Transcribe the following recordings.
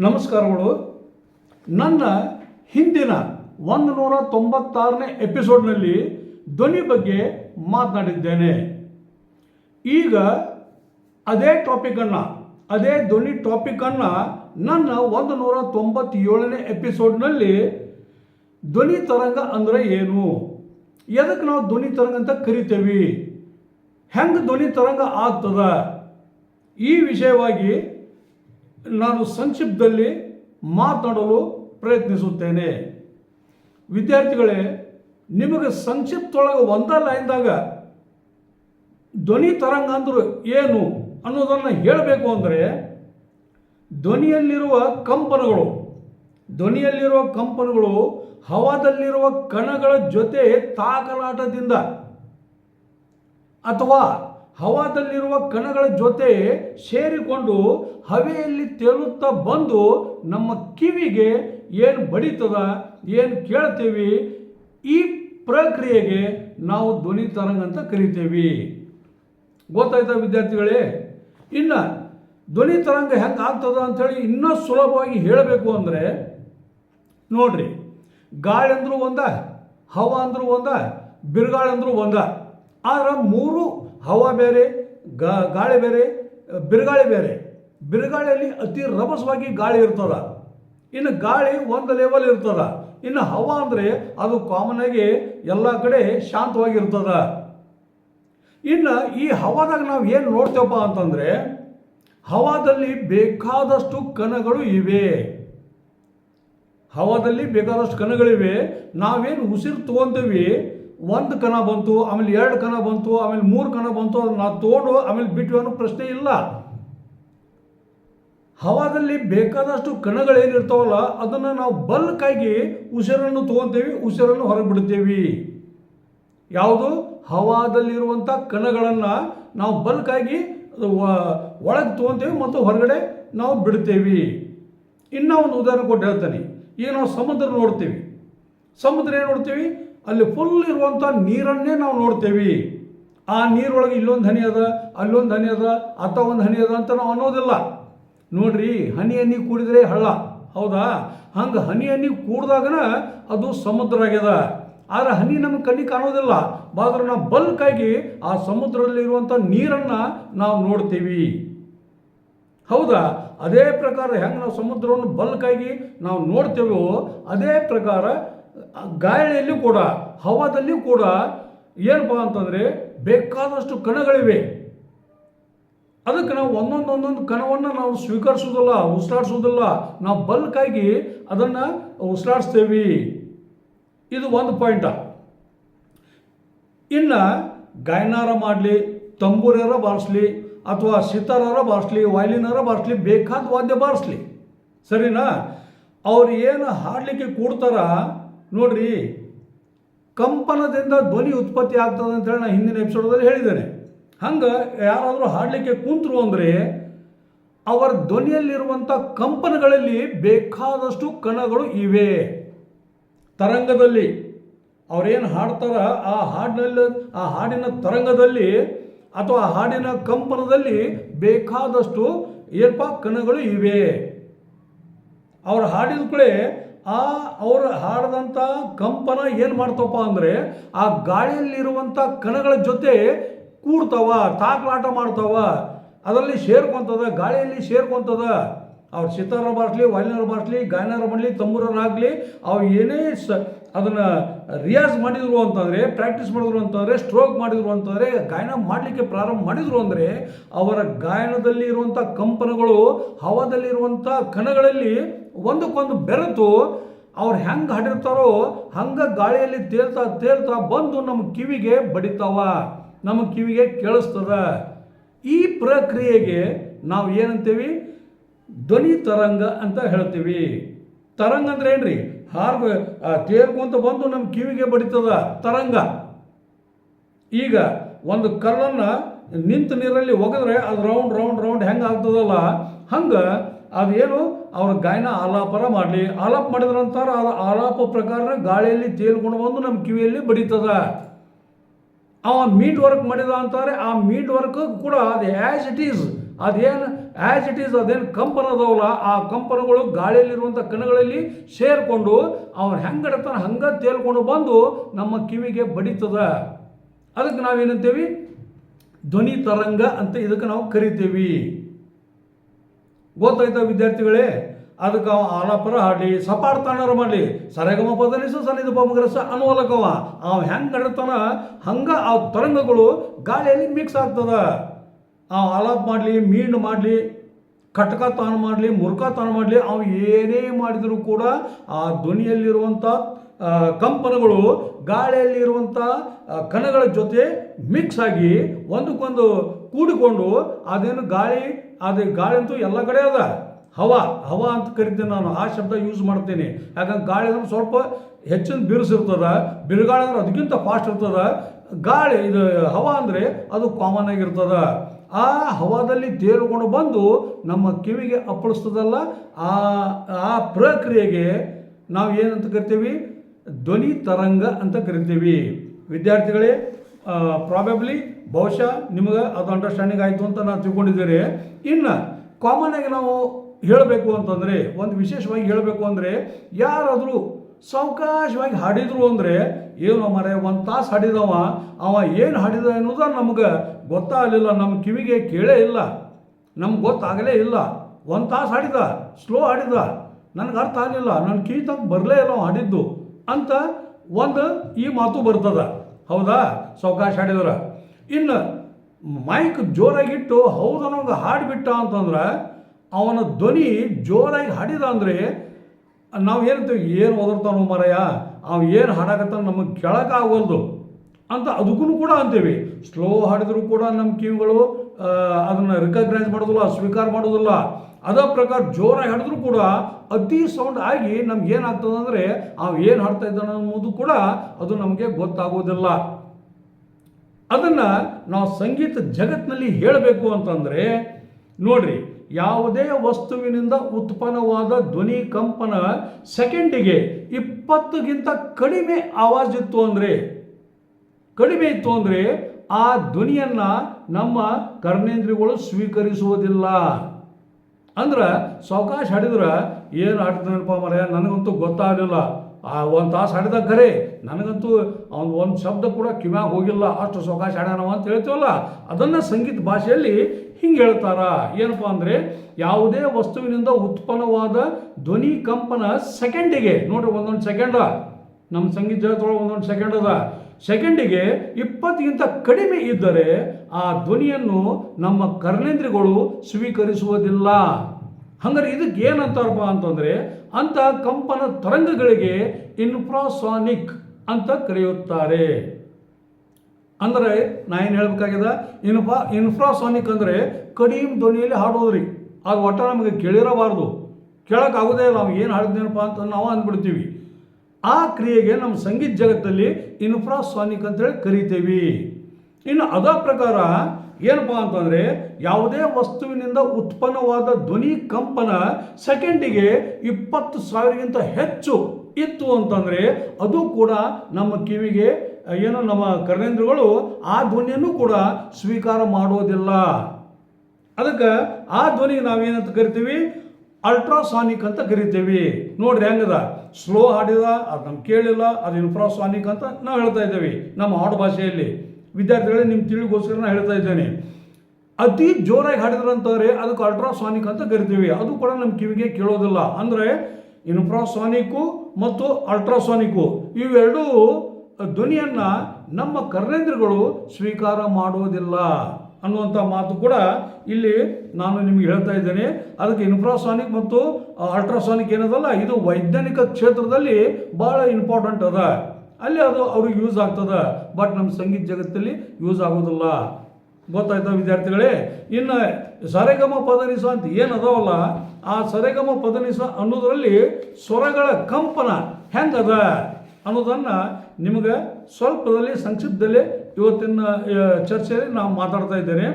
ನಮಸ್ಕಾರಗಳು. ನನ್ನ ಹಿಂದಿನ ಒಂದು ನೂರ ತೊಂಬತ್ತಾರನೇ ಎಪಿಸೋಡ್ನಲ್ಲಿ ಧ್ವನಿ ಬಗ್ಗೆ ಮಾತನಾಡಿದ್ದೇನೆ. ಈಗ ಅದೇ ಟಾಪಿಕನ್ನು ಅದೇ ಧ್ವನಿ ಟಾಪಿಕನ್ನು ನನ್ನ ಒಂದು ನೂರ ತೊಂಬತ್ತೇಳನೇ ಎಪಿಸೋಡ್ನಲ್ಲಿ ಧ್ವನಿ ತರಂಗ ಅಂದರೆ ಏನು? ಎದಕ್ಕೆ ನಾವು ಧ್ವನಿ ತರಂಗ ಅಂತ ಕರಿತೇವೆ? ಹೆಂಗೆ ಧ್ವನಿ ತರಂಗ ಆಗ್ತದ? ಈ ವಿಷಯವಾಗಿ ನಾನು ಸಂಕ್ಷಿಪ್ತದಲ್ಲಿ ಮಾತನಾಡಲು ಪ್ರಯತ್ನಿಸುತ್ತೇನೆ. ವಿದ್ಯಾರ್ಥಿಗಳೇ, ನಿಮಗೆ ಸಂಕ್ಷಿಪ್ತೊಳಗೆ ಒಂದ ಲೈನ್ದಾಗ ಧ್ವನಿ ತರಂಗ ಅಂದ್ರೆ ಏನು ಅನ್ನೋದನ್ನು ಹೇಳಬೇಕು ಅಂದರೆ ಧ್ವನಿಯಲ್ಲಿರುವ ಕಂಪನಗಳು ಧ್ವನಿಯಲ್ಲಿರುವ ಕಂಪನಗಳು, ಹವಾದಲ್ಲಿರುವ ಕಣಗಳ ಜೊತೆ ತಾಕಲಾಟದಿಂದ ಅಥವಾ ಹವಾದಲ್ಲಿರುವ ಕಣಗಳ ಜೊತೆ ಸೇರಿಕೊಂಡು ಹವೆಯಲ್ಲಿ ತೇಲುತ್ತಾ ಬಂದು ನಮ್ಮ ಕಿವಿಗೆ ಏನು ಬಡಿತದ, ಏನು ಕೇಳ್ತೀವಿ, ಈ ಪ್ರಕ್ರಿಯೆಗೆ ನಾವು ಧ್ವನಿ ತರಂಗ ಅಂತ ಕರಿತೇವೆ. ಗೊತ್ತಾಯ್ತಾ ವಿದ್ಯಾರ್ಥಿಗಳೇ? ಇನ್ನು ಧ್ವನಿ ತರಂಗ ಹೆಂಗೆ ಆಗ್ತದ ಅಂಥೇಳಿ ಇನ್ನೂ ಸುಲಭವಾಗಿ ಹೇಳಬೇಕು ಅಂದರೆ, ನೋಡ್ರಿ ಗಾಳಿ ಅಂದರೂ ಒಂದ ಹವಾ ಅಂದರೂ ಒಂದ ಬಿರುಗಾಳಿ ಅಂದರೂ ಒಂದ. ಆದ್ರೆ ಮೂರು ಹವಾ ಬೇರೆ ಗಾಳಿ ಬೇರೆ, ಬಿರುಗಾಳಿ ಬೇರೆ. ಬಿರುಗಾಳಿಯಲ್ಲಿ ಅತಿ ರಭಸವಾಗಿ ಗಾಳಿ ಇರ್ತದ. ಇನ್ನು ಗಾಳಿ ಒಂದು ಲೆವೆಲ್ ಇರ್ತದ. ಇನ್ನು ಹವಾ ಅಂದರೆ ಅದು ಕಾಮನ್ ಆಗಿ ಎಲ್ಲ ಕಡೆ ಶಾಂತವಾಗಿರ್ತದ. ಇನ್ನು ಈ ಹವಾದಾಗ ನಾವು ಏನು ನೋಡ್ತೇವಪ್ಪ ಅಂತಂದರೆ, ಹವಾದಲ್ಲಿ ಬೇಕಾದಷ್ಟು ಕಣಗಳು ಇವೆ. ಹವಾದಲ್ಲಿ ಬೇಕಾದಷ್ಟು ಕಣಗಳಿವೆ. ನಾವೇನು ಉಸಿರು ತೊಗೊಂತೀವಿ ಒಂದು ಕಣ ಬಂತು, ಆಮೇಲೆ ಎರಡು ಕಣ ಬಂತು, ಆಮೇಲೆ ಮೂರು ಕಣ ಬಂತು, ಅದನ್ನು ನಾವು ತೋಡು ಆಮೇಲೆ ಬಿಟ್ಟು ಅನ್ನೋ ಪ್ರಶ್ನೆ ಇಲ್ಲ. ಹವಾದಲ್ಲಿ ಬೇಕಾದಷ್ಟು ಕಣಗಳೇನಿರ್ತಾವಲ್ಲ, ಅದನ್ನು ನಾವು ಬಲ್ಕಾಗಿ ಉಸಿರನ್ನು ತೊಗೊತೀವಿ, ಉಸಿರನ್ನು ಹೊರಗೆ ಬಿಡ್ತೇವಿ ಯಾವುದು? ಹವಾದಲ್ಲಿರುವಂಥ ಕಣಗಳನ್ನು ನಾವು ಬಲ್ಕಾಗಿ ಒಳಗೆ ತೊಗೊತೀವಿ ಮತ್ತು ಹೊರಗಡೆ ನಾವು ಬಿಡ್ತೇವಿ. ಇನ್ನೂ ಒಂದು ಉದಾಹರಣೆ ಕೊಟ್ಟು ಹೇಳ್ತಾನೆ. ಈಗ ನಾವು ಸಮುದ್ರ ನೋಡ್ತೀವಿ. ಸಮುದ್ರ ಏನು ನೋಡ್ತೀವಿ? ಅಲ್ಲಿ ಫುಲ್ ಇರುವಂಥ ನೀರನ್ನೇ ನಾವು ನೋಡ್ತೇವೆ. ಆ ನೀರೊಳಗೆ ಇಲ್ಲೊಂದು ಹನಿ ಅದ, ಅಲ್ಲೊಂದು ಹನಿ ಅದ ಅತ್ತ ಒಂದು ಹನಿ ಅದ ಅಂತ ನಾವು ಅನ್ನೋದಿಲ್ಲ. ನೋಡ್ರಿ, ಹನಿ ಹನಿ ಕೂಡಿದ್ರೆ ಹಳ್ಳ. ಹೌದಾ? ಹಂಗೆ ಹನಿ ಹನಿ ಕೂಡಿದಾಗನ ಅದು ಸಮುದ್ರ ಆಗ್ಯದ. ಆದ್ರೆ ಹನಿ ನಮಗೆ ಕಣ್ಣಿಗೆ ಕಾಣೋದಿಲ್ಲ. ಬಾದ್ರೆ ನಾವು ಬಲ್ಕಾಗಿ ಆ ಸಮುದ್ರದಲ್ಲಿರುವಂಥ ನೀರನ್ನು ನಾವು ನೋಡ್ತೀವಿ. ಹೌದಾ? ಅದೇ ಪ್ರಕಾರ ಹೆಂಗೆ ನಾವು ಸಮುದ್ರವನ್ನು ಬಲ್ಕಾಗಿ ನಾವು ನೋಡ್ತೇವೋ, ಅದೇ ಪ್ರಕಾರ ಗಾಳಿಯಲ್ಲಿ ಕೂಡ, ಹವಾದಲ್ಲಿಯೂ ಕೂಡ ಏನಪ್ಪ ಅಂತಂದರೆ ಬೇಕಾದಷ್ಟು ಕಣಗಳಿವೆ. ಅದಕ್ಕೆ ನಾವು ಒಂದೊಂದು ಒಂದೊಂದು ಕಣವನ್ನು ನಾವು ಸ್ವೀಕರಿಸೋದಿಲ್ಲ ಉಸಿರಾಡಿಸೋದಿಲ್ಲ ನಾವು ಬಲ್ಕಾಗಿ ಅದನ್ನು ಉಸಿರಾಡಿಸ್ತೇವೆ. ಇದು ಒಂದು ಪಾಯಿಂಟ. ಇನ್ನು ಗಾಯನಾರ ಮಾಡಲಿ, ತಂಬೂರಾರ ಬಾರಿಸ್ಲಿ, ಅಥವಾ ಸಿತಾರಾರ ಬಾರಿಸ್ಲಿ, ವಯಲಿನಾರ ಬಾರಿಸ್ಲಿ, ಬೇಕಾದ ವಾದ್ಯ ಬಾರಿಸ್ಲಿ. ಸರಿನಾ? ಅವ್ರು ಏನು ಹಾಡಲಿಕ್ಕೆ ಕೂಡ್ತಾರ? ನೋಡ್ರಿ, ಕಂಪನದಿಂದ ಧ್ವನಿ ಉತ್ಪತ್ತಿ ಆಗ್ತದೆ ಅಂತೇಳಿ ನಾನು ಹಿಂದಿನ ಎಪಿಸೋಡಲ್ಲಿ ಹೇಳಿದ್ದೇನೆ. ಹಂಗೆ ಯಾರಾದರೂ ಹಾಡಲಿಕ್ಕೆ ಕೂತರು ಅಂದರೆ, ಅವರ ಧ್ವನಿಯಲ್ಲಿರುವಂಥ ಕಂಪನಗಳಲ್ಲಿ ಬೇಕಾದಷ್ಟು ಕಣಗಳು ಇವೆ. ತರಂಗದಲ್ಲಿ. ಅವರೇನು ಹಾಡ್ತಾರ, ಆ ಹಾಡಿನಲ್ಲಿ, ಆ ಹಾಡಿನ ತರಂಗದಲ್ಲಿ ಅಥವಾ ಆ ಹಾಡಿನ ಕಂಪನದಲ್ಲಿ ಬೇಕಾದಷ್ಟು ಏರ್ಪಾ ಕಣಗಳು ಇವೆ. ಅವ್ರು ಹಾಡಿದ ಕೂಡಲೇ ಆ ಅವ್ರು ಹಾಡಿದಂಥ ಕಂಪನ ಏನು ಮಾಡ್ತವಪ್ಪ ಅಂದರೆ ಆ ಗಾಳಿಯಲ್ಲಿರುವಂಥ ಕಣಗಳ ಜೊತೆ ಕೂಡ್ತಾವ ತಾಕ್ಲಾಟ ಮಾಡ್ತಾವ, ಅದರಲ್ಲಿ ಸೇರ್ಕೊಂತದ, ಗಾಳಿಯಲ್ಲಿ ಸೇರ್ಕೊಂತದ. ಅವ್ರು ಸಿತಾರ ಬಾರಿಸ್ಲಿ ವಯಲಿನರ್ ಬಾರಿಸ್ಲಿ ಗಾಯನರ ಮಾಡಲಿ ತಂಬೂರರಾಗಲಿ ಅವ್ರು ಏನೇ ಸ ಅದನ್ನು ರಿಯಾಜ್ ಮಾಡಿದ್ರು ಅಂತಂದರೆ, ಪ್ರಾಕ್ಟೀಸ್ ಮಾಡಿದ್ರು ಅಂತಂದರೆ, ಸ್ಟ್ರೋಕ್ ಮಾಡಿದ್ರು ಅಂತಂದರೆ, ಗಾಯನ ಮಾಡಲಿಕ್ಕೆ ಪ್ರಾರಂಭ ಮಾಡಿದ್ರು ಅಂದರೆ, ಅವರ ಗಾಯನದಲ್ಲಿ ಇರುವಂಥ ಕಂಪನಗಳು ಹವಾದಲ್ಲಿರುವಂಥ ಕಣಗಳಲ್ಲಿ ಒಂದಕ್ಕೊಂದು ಬೆರೆತು ಅವ್ರು ಹೆಂಗೆ ಹಡಿರ್ತಾರೋ ಹಂಗೆ ಗಾಳಿಯಲ್ಲಿ ತೇಲ್ತಾ ತೇಲ್ತಾ ಬಂದು ನಮ್ಮ ಕಿವಿಗೆ ಬಡಿತಾವ ನಮ್ಮ ಕಿವಿಗೆ ಕೇಳಿಸ್ತದ. ಈ ಪ್ರಕ್ರಿಯೆಗೆ ನಾವು ಏನಂತೀವಿ? ಧ್ವನಿ ತರಂಗ ಅಂತ ಹೇಳ್ತೀವಿ. ತರಂಗ ಅಂದ್ರೆ ಏನ್ರಿ? ಹಾರ್ ತೇರ್ಕೊಂತ ಬಂದು ನಮ್ಮ ಕಿವಿಗೆ ಬಡಿತದ ತರಂಗ. ಈಗ ಒಂದು ಕಲ್ಲನ್ನು ನಿಂತ ನೀರಲ್ಲಿ ಒಗೆದ್ರೆ ಅದು ರೌಂಡ್ ರೌಂಡ್ ರೌಂಡ್ ಹೆಂಗೆ ಆಗ್ತದಲ್ಲ? ಹಂಗೆ ಅದೇನು? ಅವ್ರ ಗಾಯನ ಆಲಾಪರ ಮಾಡಲಿ. ಆಲಾಪ ಮಾಡಿದ ನಂತರ ಆ ಆಲಾಪ ಪ್ರಕಾರ ಗಾಳಿಯಲ್ಲಿ ತೇಲ್ಕೊಂಡು ಬಂದು ನಮ್ಮ ಕಿವಿಯಲ್ಲಿ ಬಡಿತದ. ಅವ ಮೀಟ್ ವರ್ಕ್ ಮಾಡಿದ ಅಂತಾರೆ, ಆ ಮೀಟ್ ವರ್ಕ್ ಕೂಡ ಅದು ಆ್ಯಸ್ ಇಟ್ ಈಸ್ ಅದೇನು ಆ್ಯಸ್ ಇಟ್ ಈಸ್ ಅದೇನು ಕಂಪನ ಅದಾವಲ್ಲ ಆ ಕಂಪನಗಳು ಗಾಳಿಯಲ್ಲಿರುವಂಥ ಕಣಗಳಲ್ಲಿ ಸೇರಿಕೊಂಡು ಅವ್ನು ಇಡ್ತಾನೆ ಹಂಗೆ ತೇಲ್ಕೊಂಡು ಬಂದು ನಮ್ಮ ಕಿವಿಗೆ ಬಡಿತದ. ಅದಕ್ಕೆ ನಾವೇನಂತೀವಿ? ಧ್ವನಿ ತರಂಗ ಅಂತ ಇದಕ್ಕೆ ನಾವು ಕರಿತೀವಿ. ಗೊತ್ತಾಯ್ತಾ ವಿದ್ಯಾರ್ಥಿಗಳೇ? ಅದಕ್ಕೆ ಅವ ಆಲಾಪರ ಹಾಡಲಿ ಸಪಾಟ್ ಮಾಡಲಿ. ಸರಗಮ ಪದನಿಸು ಸನ್ನಿಧ ಪಮಗ್ರಸ ಅನ್ನುವಲಕವ ಅವ ಹೆಂಗೆ ನಡತಾನ ಹಂಗೆ ಆ ತರಂಗಗಳು ಗಾಳಿಯಲ್ಲಿ ಮಿಕ್ಸ್ ಆಗ್ತದ. ಆ ಆಲಾಪ್ ಮಾಡಲಿ ಮೀನು ಮಾಡಲಿ ಕಟ್ಕ ತಾನು ಮಾಡಲಿ ಮುರ್ಕ ತಾನು ಮಾಡಲಿ, ಅವು ಏನೇ ಮಾಡಿದರೂ ಕೂಡ ಆ ಧ್ವನಿಯಲ್ಲಿರುವಂಥ ಕಂಪನಗಳು ಗಾಳಿಯಲ್ಲಿ ಇರುವಂಥ ಕಣಗಳ ಜೊತೆ ಮಿಕ್ಸ್ ಆಗಿ ಒಂದಕ್ಕೊಂದು ಕೂಡಿಕೊಂಡು, ಅದೇನು ಗಾಳಿ ಅದೇ ಗಾಳಿ ಅಂತೂ ಎಲ್ಲ ಕಡೆ ಅದ. ಹವಾ ಹವಾ ಅಂತ ಕರಿತೀನಿ ನಾನು. ಆ ಶಬ್ದ ಯೂಸ್ ಮಾಡ್ತೀನಿ. ಯಾಕಂದ್ರೆ ಗಾಳಿ ಅಂದ್ರೆ ಸ್ವಲ್ಪ ಹೆಚ್ಚಿನ ಬಿರುಸಿರ್ತದೆ ಬಿರುಗಾಳಿ ಅಂದ್ರೆ ಅದಕ್ಕಿಂತ ಫಾಸ್ಟ್ ಇರ್ತದೆ. ಗಾಳಿ, ಇದು ಹವಾ ಅಂದರೆ ಅದು ಕಾಮನ್ ಆಗಿರ್ತದೆ. ಆ ಹವಾದಲ್ಲಿ ತೇಲ್ಕೊಂಡು ಬಂದು ನಮ್ಮ ಕಿವಿಗೆ ಅಪ್ಪಳಿಸ್ತದಲ್ಲ, ಆ ಆ ಪ್ರಕ್ರಿಯೆಗೆ ನಾವು ಏನಂತ ಕರಿತೀವಿ? ಧ್ವನಿ ತರಂಗ ಅಂತ ಕರಿತೀವಿ. ವಿದ್ಯಾರ್ಥಿಗಳೇ ಪ್ರಾಬಬ್ಲಿ ಬಹುಶಃ ನಿಮಗೆ ಅದು ಅಂಡರ್ಸ್ಟ್ಯಾಂಡಿಂಗ್ ಆಯಿತು ಅಂತ ನಾನು ತಿಳ್ಕೊಂಡಿದ್ದೀರಿ. ಇನ್ನು ಕಾಮನ್ ಆಗಿ ನಾವು ಹೇಳಬೇಕು ಅಂತಂದರೆ, ಒಂದು ವಿಶೇಷವಾಗಿ ಹೇಳಬೇಕು ಅಂದರೆ, ಯಾರಾದರೂ ಸಾವಕಾಶವಾಗಿ ಹಾಡಿದ್ರು ಅಂದರೆ, ಏನು ಮರೆ ಒಂದು ತಾಸು ಹಾಡಿದವ, ಅವ ಏನು ಹಾಡಿದ ಅನ್ನೋದು ನಮ್ಗೆ ಗೊತ್ತಾಗಲಿಲ್ಲ ನಮ್ಮ ಕಿವಿಗೆ ಕೇಳೇ ಇಲ್ಲ, ನಮ್ಗೆ ಗೊತ್ತಾಗಲೇ ಇಲ್ಲ. ಒಂದು ತಾಸು ಹಾಡಿದ ಸ್ಲೋ ಹಾಡಿದ, ನನಗೆ ಅರ್ಥ ಆಗಲಿಲ್ಲ ನನ್ನ ಕಿವಿ ತನಕ ಬರಲೇ ಇಲ್ಲ ಹಾಡಿದ್ದು ಅಂತ ಒಂದು ಈ ಮಾತು ಬರ್ತದ. ಹೌದಾ? ಸಾವಕಾಶ ಹಾಡಿದ್ರೆ ಇನ್ನು ಮೈಕ್ ಜೋರಾಗಿಟ್ಟು ಹೌದು ನಮ್ಗೆ ಹಾಡಿಬಿಟ್ಟ ಅಂತಂದ್ರೆ ಅವನ ಧ್ವನಿ ಜೋರಾಗಿ ಹಾಡಿದ ಅಂದರೆ ನಾವು ಏನಂತೀವಿ ಏನು ಒದರ್ತಾನೋ ಮರಯ್ಯ ಅವ ಏನು ಹಾಡಾಕತ್ತಾನ ನಮಗೆ ಕೇಳೋಕ್ಕಾಗವಲ್ದು ಅಂತ ಅದಕ್ಕೂ ಕೂಡ ಅಂತೀವಿ. ಸ್ಲೋ ಹಾಡಿದರೂ ಕೂಡ ನಮ್ಮ ಕಿವಿಗಳು ಅದನ್ನು ರಿಕಗ್ನೈಸ್ ಮಾಡೋದಿಲ್ಲ, ಸ್ವೀಕಾರ ಮಾಡೋದಿಲ್ಲ. ಅದರ ಪ್ರಕಾರ ಜೋರಾಗಿ ಹಾಡಿದ್ರು ಕೂಡ ಅತಿ ಸೌಂಡ್ ಆಗಿ ನಮ್ಗೆ ಏನಾಗ್ತದೆ ಅಂದರೆ ಅವ ಏನು ಹಾಡ್ತಾ ಇದ್ದಾನೆ ಅನ್ನೋದು ಕೂಡ ಅದು ನಮಗೆ ಗೊತ್ತಾಗೋದಿಲ್ಲ. ಅದನ್ನು ನಾವು ಸಂಗೀತ ಜಗತ್ತಿನಲ್ಲಿ ಹೇಳಬೇಕು ಅಂತಂದರೆ, ನೋಡ್ರಿ, ಯಾವುದೇ ವಸ್ತುವಿನಿಂದ ಉತ್ಪನ್ನವಾದ ಧ್ವನಿ ಕಂಪನ ಸೆಕೆಂಡಿಗೆ ಇಪ್ಪತ್ತುಗಿಂತ ಕಡಿಮೆ ಆವಾಜ್ ಇತ್ತು ಅಂದರೆ, ಕಡಿಮೆ ಇತ್ತು ಅಂದರೆ ಆ ಧ್ವನಿಯನ್ನು ನಮ್ಮ ಕರ್ಣೇಂದ್ರಿಗಳು ಸ್ವೀಕರಿಸುವುದಿಲ್ಲ. ಅಂದ್ರೆ ಸಾವಕಾಶ ಹಾಡಿದ್ರೆ ಏನು ಹಾಡ್ತಾನಪ್ಪ ಮರ ನನಗಂತೂ ಗೊತ್ತಾಗಲಿಲ್ಲ. ಆ ಒಂದು ತಾಸು ಹಾಡಿದ ಖರೆ ನನಗಂತೂ ಅವ್ನು ಒಂದು ಶಬ್ದ ಕೂಡ ಕಿವ್ಯಾಗ ಹೋಗಿಲ್ಲ, ಅಷ್ಟು ಸೊಕಾಶ ಹಾಡ್ಯಾನವ ಅಂತ ಹೇಳ್ತೀವಲ್ಲ, ಅದನ್ನು ಸಂಗೀತ ಭಾಷೆಯಲ್ಲಿ ಹಿಂಗೆ ಹೇಳ್ತಾರ. ಏನಪ್ಪ ಅಂದರೆ, ಯಾವುದೇ ವಸ್ತುವಿನಿಂದ ಉತ್ಪನ್ನವಾದ ಧ್ವನಿ ಕಂಪನ ಸೆಕೆಂಡಿಗೆ, ನೋಡ್ರಿ ಒಂದೊಂದು ಸೆಕೆಂಡ ನಮ್ಮ ಸಂಗೀತ ಜಗತ್ತೊಳಗೆ ಒಂದೊಂದು ಸೆಕೆಂಡ್ ಅದ. ಸೆಕೆಂಡಿಗೆ ಇಪ್ಪತ್ತಿಗಿಂತ ಕಡಿಮೆ ಇದ್ದರೆ ಆ ಧ್ವನಿಯನ್ನು ನಮ್ಮ ಕರ್ಣೇಂದ್ರಿಗಳು ಸ್ವೀಕರಿಸುವುದಿಲ್ಲ. ಹಂಗಾರೆ ಇದಕ್ಕೆ ಏನಂತಾರಪ್ಪ ಅಂತಂದರೆ ಅಂಥ ಕಂಪನ ತರಂಗಗಳಿಗೆ ಇನ್ಫ್ರಾಸಾನಿಕ್ ಅಂತ ಕರೆಯುತ್ತಾರೆ. ಅಂದರೆ ನಾ ಏನು ಹೇಳ್ಬೇಕಾಗ್ಯದ ಇನ್ಫಾ ಇನ್ಫ್ರಾಸಾನಿಕ್ ಅಂದರೆ ಕಡಿಮೆ ಧ್ವನಿಯಲ್ಲಿ ಹಾಡೋದ್ರಿ ಅದು ಒಟ್ಟ ನಮಗೆ ಕೇಳಿರಬಾರ್ದು. ಕೇಳೋಕ್ಕಾಗೋದೇ ನಾವು ಏನು ಹಾಡಿದ್ನೇನಪ್ಪ ಅಂತ ನಾವು ಅಂದ್ಬಿಡ್ತೀವಿ. ಆ ಕ್ರಿಯೆಗೆ ನಮ್ಮ ಸಂಗೀತ ಜಗತ್ತಲ್ಲಿ ಇನ್ಫ್ರಾಸಾನಿಕ್ ಅಂತೇಳಿ ಕರಿತೀವಿ. ಇನ್ನು ಅದ ಪ್ರಕಾರ ಏನಪ್ಪ ಅಂತಂದರೆ ಯಾವುದೇ ವಸ್ತುವಿನಿಂದ ಉತ್ಪನ್ನವಾದ ಧ್ವನಿ ಕಂಪನ ಸೆಕೆಂಡಿಗೆ ಇಪ್ಪತ್ತು ಸಾವಿರಗಿಂತ ಹೆಚ್ಚು ಇತ್ತು ಅಂತಂದರೆ ಅದು ಕೂಡ ನಮ್ಮ ಕಿವಿಗೆ, ಏನು ನಮ್ಮ ಕರ್ಣೇಂದ್ರಗಳು ಆ ಧ್ವನಿಯನ್ನು ಕೂಡ ಸ್ವೀಕಾರ ಮಾಡೋದಿಲ್ಲ. ಅದಕ್ಕೆ ಆ ಧ್ವನಿಗೆ ನಾವೇನಂತ ಕರಿತೀವಿ? ಅಲ್ಟ್ರಾಸಾನಿಕ್ ಅಂತ ಕರಿತೀವಿ. ನೋಡ್ರಿ ಹೆಂಗದ? ಸ್ಲೋ ಹಾಡಿದ, ಅದು ನಮ್ಗೆ ಕೇಳಿಲ್ಲ, ಅದು ಇನ್ಫ್ರಾಸಾನಿಕ್ ಅಂತ ನಾವು ಹೇಳ್ತಾ ಇದ್ದೀವಿ ನಮ್ಮ ಆಡು ಭಾಷೆಯಲ್ಲಿ. ವಿದ್ಯಾರ್ಥಿಗಳೇ ನಿಮ್ಮ ತಿಳಿಗೋಸ್ಕರ ನಾನು ಹೇಳ್ತಾ ಇದ್ದೇನೆ. ಅತಿ ಜೋರಾಗಿ ಹಾಡಿದ್ರಂತಂದರೆ ಅದಕ್ಕೆ ಅಲ್ಟ್ರಾಸಾನಿಕ್ ಅಂತ ಕರಿತೀವಿ. ಅದು ಕೂಡ ನಮ್ಮ ಕಿವಿಗೆ ಕೇಳೋದಿಲ್ಲ. ಅಂದರೆ ಇನ್ಫ್ರಾಸಾನಿಕು ಮತ್ತು ಅಲ್ಟ್ರಾಸಾನಿಕ್ಕು ಇವೆರಡೂ ಧ್ವನಿಯನ್ನು ನಮ್ಮ ಕರ್ಣೇಂದ್ರಗಳು ಸ್ವೀಕಾರ ಮಾಡೋದಿಲ್ಲ ಅನ್ನುವಂಥ ಮಾತು ಕೂಡ ಇಲ್ಲಿ ನಾನು ನಿಮಗೆ ಹೇಳ್ತಾ ಇದ್ದೇನೆ. ಅದಕ್ಕೆ ಇನ್ಫ್ರಾಸಾನಿಕ್ ಮತ್ತು ಅಲ್ಟ್ರಾಸಾನಿಕ್ ಏನದಲ್ಲ, ಇದು ವೈಜ್ಞಾನಿಕ ಕ್ಷೇತ್ರದಲ್ಲಿ ಭಾಳ ಇಂಪಾರ್ಟೆಂಟ್ ಅದ. ಅಲ್ಲಿ ಅದು ಅವ್ರಿಗೆ ಯೂಸ್ ಆಗ್ತದ. ಬಟ್ ನಮ್ಮ ಸಂಗೀತ ಜಗತ್ತಲ್ಲಿ ಯೂಸ್ ಆಗೋದಿಲ್ಲ. ಗೊತ್ತಾಯ್ತಾ ವಿದ್ಯಾರ್ಥಿಗಳೇ? ಇನ್ನು ಸರೆಗಮ ಪದನಿಸ ಅಂತ ಏನು ಅದಾವಲ್ಲ, ಆ ಸರೆಗಮ ಪದನಿಸ ಅನ್ನೋದರಲ್ಲಿ ಸ್ವರಗಳ ಕಂಪನ ಹೆಂಗದ ಅನ್ನೋದನ್ನು ನಿಮಗೆ ಸ್ವಲ್ಪದಲ್ಲಿ, ಸಂಕ್ಷಿಪ್ತದಲ್ಲಿ ಇವತ್ತಿನ ಚರ್ಚೆಯಲ್ಲಿ ನಾವು ಮಾತಾಡ್ತಾ ಇದ್ದೇನೆ.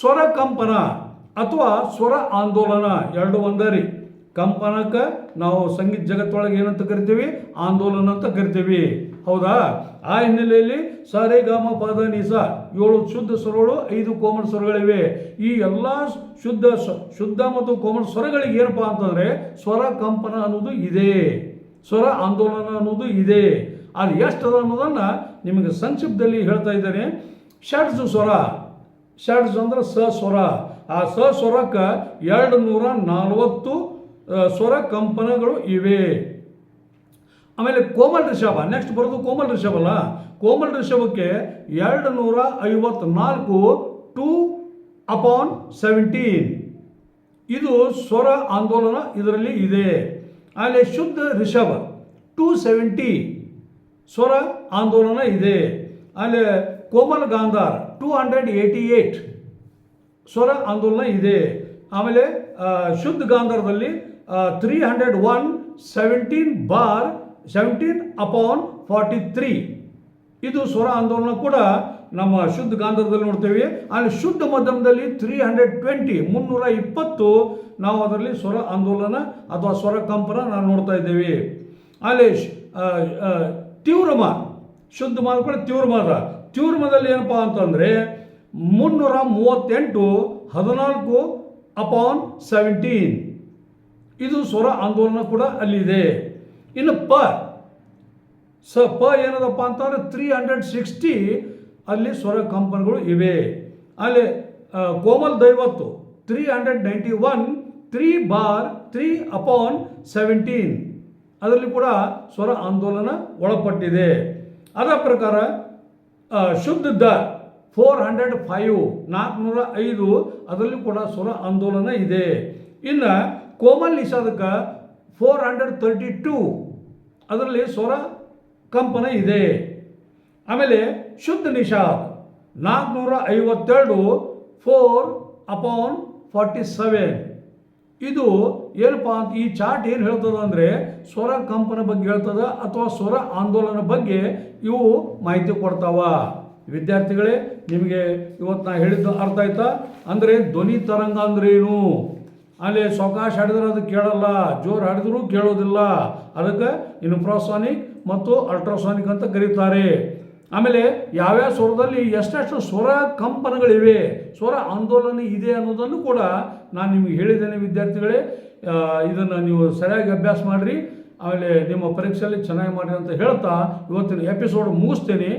ಸ್ವರ ಕಂಪನ ಅಥವಾ ಸ್ವರ ಆಂದೋಲನ ಎರಡು ಒಂದರಿ. ಕಂಪನಕ್ಕೆ ನಾವು ಸಂಗೀತ ಜಗತ್ತೊಳಗೆ ಏನಂತ ಕರಿತೀವಿ? ಆಂದೋಲನ ಅಂತ ಕರಿತೀವಿ. ಹೌದಾ? ಆ ಹಿನ್ನೆಲೆಯಲ್ಲಿ ಸಾರೆ ಗಾಮ ಪಾದ ಮ ಪ ನಿ ಸ ಏಳು ಶುದ್ಧ ಸ್ವರಗಳು, ಐದು ಕೋಮಲ ಸ್ವರಗಳಿವೆ. ಈ ಎಲ್ಲ ಶುದ್ಧ ಶುದ್ಧ ಮತ್ತು ಕೋಮಲ ಸ್ವರಗಳಿಗೆ ಏನಪ್ಪಾ ಅಂತಂದ್ರೆ ಸ್ವರ ಕಂಪನ ಅನ್ನೋದು ಇದೆ. ಸ್ವರ ಆಂದೋಲನ ಅನ್ನೋದು ಇದೆ. ಅದು ಎಷ್ಟದ ಅನ್ನೋದನ್ನು ನಿಮಗೆ ಸಂಕ್ಷಿಪ್ತದಲ್ಲಿ ಹೇಳ್ತಾ ಇದ್ದೇನೆ. ಷಡ್ಜು ಸ್ವರ. ಷಡ್ಜ್ ಅಂದ್ರೆ ಸ ಸ್ವರ. ಆ ಸ ಸ್ವರಕ್ಕೆ ಎರಡು ನೂರ ನಲವತ್ತು ಸ್ವರ ಕಂಪನಗಳು ಇವೆ. ಆಮೇಲೆ ಕೋಮಲ್ ರಿಷಭ ನೆಕ್ಸ್ಟ್ ಬರೋದು ಕೋಮಲ್ ರಿಷಭ ಅಲ್ಲ ಕೋಮಲ್ ರಿಷಭಕ್ಕೆ ಎರಡು ನೂರ ಐವತ್ನಾಲ್ಕು ಟೂ ಅಪಾನ್ ಸೆವೆಂಟೀನ್ ಇದು ಸ್ವರ ಆಂದೋಲನ ಇದರಲ್ಲಿ ಇದೆ. ಆಮೇಲೆ ಶುದ್ಧ ರಿಷಭ ಟೂ ಸೆವೆಂಟಿ ಸ್ವರ ಆಂದೋಲನ ಇದೆ. ಆಮೇಲೆ Komal Gandhar two hundred eighty eight ಸ್ವರ ಆಂದೋಲನ ಇದೆ. ಆಮೇಲೆ ಶುದ್ಧ ಗಾಂಧಾರದಲ್ಲಿ three hundred one seventeen bar seventeen upon forty three ಇದು ಸ್ವರ ಆಂದೋಲನ ಕೂಡ ನಮ್ಮ ಶುದ್ಧ ಗಾಂಧರದಲ್ಲಿ ನೋಡ್ತೇವೆ. ಅಲ್ಲಿ ಶುದ್ಧ ಮಧ್ಯಮದಲ್ಲಿ ತ್ರೀ ಹಂಡ್ರೆಡ್ ಟ್ವೆಂಟಿ ಮುನ್ನೂರ ಇಪ್ಪತ್ತು ನಾವು ಅದರಲ್ಲಿ ಸ್ವರ ಆಂದೋಲನ ಅಥವಾ ಸ್ವರ ಕಂಪನ ನಾವು ನೋಡ್ತಾ ಇದ್ದೇವೆ. ಅಲ್ಲಿ ತೀವ್ರಮ, ಶುದ್ಧ ಮಾದ ಕೂಡ ತೀವ್ರಮಾದ. ತೀವ್ರಮದಲ್ಲಿ ಏನಪ್ಪ ಅಂತಂದರೆ ಮುನ್ನೂರ ಮೂವತ್ತೆಂಟು ಹದಿನಾಲ್ಕು ಅಪಾನ್ ಸೆವೆಂಟೀನ್ ಇದು ಸ್ವರ ಆಂದೋಲನ ಕೂಡ ಅಲ್ಲಿದೆ. ಇನ್ನು ಪ. ಸ, ಪ ಏನದಪ್ಪ ಅಂತಂದ್ರೆ ತ್ರೀ ಹಂಡ್ರೆಡ್ ಸಿಕ್ಸ್ಟಿ ಅಲ್ಲಿ ಸ್ವರ ಕಂಪನಗಳು ಇವೆ. ಅಲ್ಲಿ Komal Dhaivat three hundred ninety one three bar three upon seventeen ಅದರಲ್ಲಿ ಕೂಡ ಸ್ವರ ಆಂದೋಲನ ಒಳಪಟ್ಟಿದೆ. ಅದರ ಪ್ರಕಾರ ಶುದ್ಧ ದ ಫೋರ್ ಹಂಡ್ರೆಡ್ ಫೈವ್ ನಾಲ್ಕುನೂರ ಐದು ಅದರಲ್ಲಿ ಕೂಡ ಸ್ವರ ಆಂದೋಲನ ಇದೆ. ಇನ್ನು ಕೋಮಲ್ ನಿಷಾದಕ್ಕೆ ಫೋರ್ ಹಂಡ್ರೆಡ್ ತರ್ಟಿ ಟೂ ಅದರಲ್ಲಿ ಸ್ವರ ಕಂಪನ ಇದೆ. ಆಮೇಲೆ ಶುದ್ಧ ನಿಷಾದ್ ನಾಲ್ಕುನೂರ ಐವತ್ತೆರಡು ಫೋರ್ ಅಪಾನ್ ಫಾರ್ಟಿ ಸೆವೆನ್ ಇದು ಏನಪ್ಪಾ ಅಂತ ಈ ಚಾರ್ಟ್ ಏನು ಹೇಳ್ತದೆ ಅಂದರೆ ಸ್ವರ ಕಂಪನ ಬಗ್ಗೆ ಹೇಳ್ತದೆ ಅಥವಾ ಸ್ವರ ಆಂದೋಲನ ಬಗ್ಗೆ ಇವು ಮಾಹಿತಿ ಕೊಡ್ತಾವ. ವಿದ್ಯಾರ್ಥಿಗಳೇ, ನಿಮಗೆ ಇವತ್ತು ನಾ ಹೇಳಿದ್ದು ಅರ್ಥ ಆಯ್ತಾ? ಅಂದರೆ ಧ್ವನಿ ತರಂಗ ಅಂದ್ರೇನು ಅಲ್ಲಿ ಸಾವಕಾಶ ಹಾಡಿದ್ರೆ ಅದು ಕೇಳಲ್ಲ, ಜೋರು ಹಾಡಿದ್ರೂ ಕೇಳೋದಿಲ್ಲ. ಅದಕ್ಕೆ ಇನ್ಫ್ರಾಸಾನಿಕ್ ಮತ್ತು ಅಲ್ಟ್ರಾಸಾನಿಕ್ ಅಂತ ಕರೀತಾರೆ. ಆಮೇಲೆ ಯಾವ್ಯಾವ ಸ್ವರದಲ್ಲಿ ಎಷ್ಟೆಷ್ಟು ಸ್ವರ ಕಂಪನಗಳಿವೆ, ಸ್ವರ ಆಂದೋಲನ ಇದೆ ಅನ್ನೋದನ್ನು ಕೂಡ ನಾನು ನಿಮಗೆ ಹೇಳಿದ್ದೇನೆ ವಿದ್ಯಾರ್ಥಿಗಳೇ. ಇದನ್ನು ನೀವು ಸರಿಯಾಗಿ ಅಭ್ಯಾಸ ಮಾಡಿರಿ. ಆಮೇಲೆ ನಿಮ್ಮ ಪರೀಕ್ಷೆಯಲ್ಲಿ ಚೆನ್ನಾಗಿ ಮಾಡಿ ಅಂತ ಹೇಳ್ತಾ ಇವತ್ತಿನ ಎಪಿಸೋಡ್ ಮುಗಿಸ್ತೇನೆ.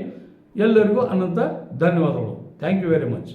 ಎಲ್ಲರಿಗೂ ಅನಂತ ಧನ್ಯವಾದಗಳು. Thank you very much